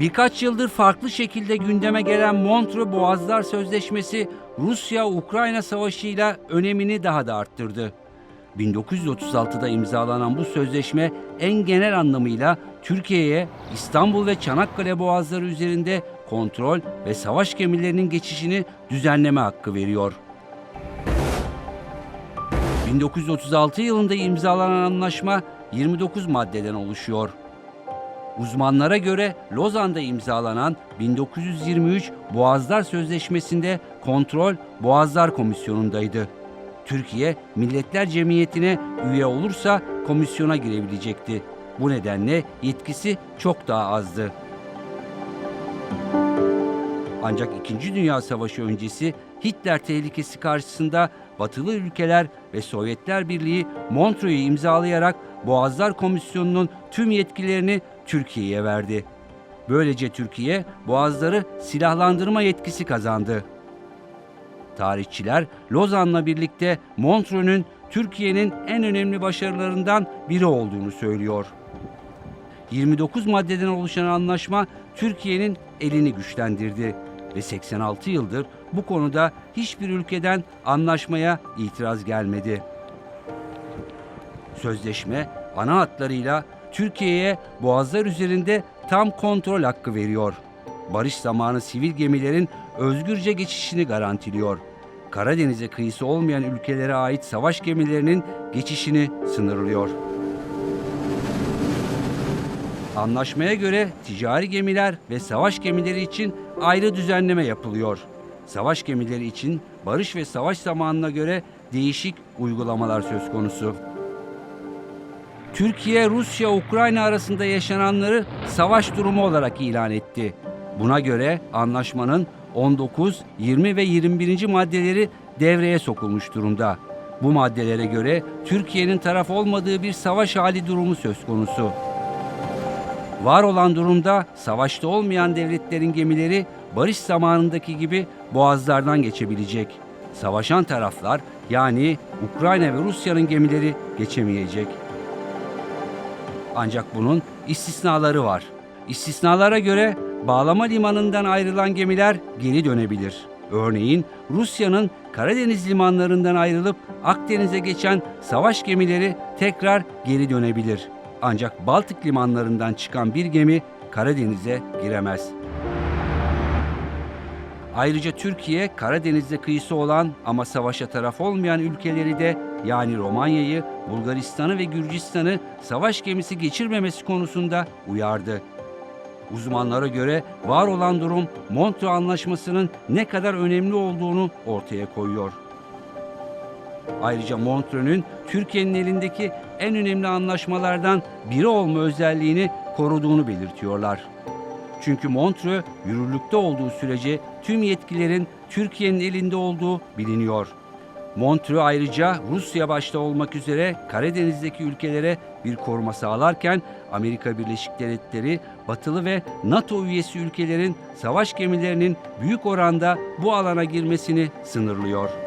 Birkaç yıldır farklı şekilde gündeme gelen Montreux Boğazlar Sözleşmesi Rusya-Ukrayna savaşıyla önemini daha da arttırdı. 1936'da imzalanan bu sözleşme en genel anlamıyla Türkiye'ye İstanbul ve Çanakkale boğazları üzerinde kontrol ve savaş gemilerinin geçişini düzenleme hakkı veriyor. 1936 yılında imzalanan anlaşma 29 maddeden oluşuyor. Uzmanlara göre Lozan'da imzalanan 1923 Boğazlar Sözleşmesi'nde kontrol Boğazlar Komisyonu'ndaydı. Türkiye Milletler Cemiyeti'ne üye olursa komisyona girebilecekti. Bu nedenle yetkisi çok daha azdı. Ancak İkinci Dünya Savaşı öncesi Hitler tehlikesi karşısında batılı ülkeler ve Sovyetler Birliği Montreux'u imzalayarak Boğazlar Komisyonu'nun tüm yetkilerini Türkiye'ye verdi. Böylece Türkiye boğazları silahlandırma yetkisi kazandı. Tarihçiler Lozan'la birlikte Montreux'un Türkiye'nin en önemli başarılarından biri olduğunu söylüyor. 29 maddeden oluşan anlaşma Türkiye'nin elini güçlendirdi ve 86 yıldır bu konuda hiçbir ülkeden anlaşmaya itiraz gelmedi. Sözleşme ana hatlarıyla Türkiye'ye boğazlar üzerinde tam kontrol hakkı veriyor. Barış zamanı sivil gemilerin özgürce geçişini garantiliyor. Karadeniz'e kıyısı olmayan ülkelere ait savaş gemilerinin geçişini sınırlıyor. Anlaşmaya göre ticari gemiler ve savaş gemileri için ayrı düzenleme yapılıyor. Savaş gemileri için barış ve savaş zamanına göre değişik uygulamalar söz konusu. Türkiye, Rusya, Ukrayna arasında yaşananları savaş durumu olarak ilan etti. Buna göre anlaşmanın 19, 20 ve 21. maddeleri devreye sokulmuş durumda. Bu maddelere göre Türkiye'nin taraf olmadığı bir savaş hali durumu söz konusu. Var olan durumda savaşta olmayan devletlerin gemileri barış zamanındaki gibi boğazlardan geçebilecek. Savaşan taraflar yani Ukrayna ve Rusya'nın gemileri geçemeyecek. Ancak bunun istisnaları var. İstisnalara göre bağlama limanından ayrılan gemiler geri dönebilir. Örneğin Rusya'nın Karadeniz limanlarından ayrılıp Akdeniz'e geçen savaş gemileri tekrar geri dönebilir. Ancak Baltık limanlarından çıkan bir gemi Karadeniz'e giremez. Ayrıca Türkiye, Karadeniz'de kıyısı olan ama savaşa taraf olmayan ülkeleri de yani Romanya'yı, Bulgaristan'ı ve Gürcistan'ı savaş gemisi geçirmemesi konusunda uyardı. Uzmanlara göre var olan durum Montreux Anlaşması'nın ne kadar önemli olduğunu ortaya koyuyor. Ayrıca Montreux'un Türkiye'nin elindeki en önemli anlaşmalardan biri olma özelliğini koruduğunu belirtiyorlar. Çünkü Montreux yürürlükte olduğu sürece tüm yetkilerin Türkiye'nin elinde olduğu biliniyor. Montreux ayrıca Rusya başta olmak üzere Karadeniz'deki ülkelere bir koruma sağlarken Amerika Birleşik Devletleri, Batılı ve NATO üyesi ülkelerin savaş gemilerinin büyük oranda bu alana girmesini sınırlıyor.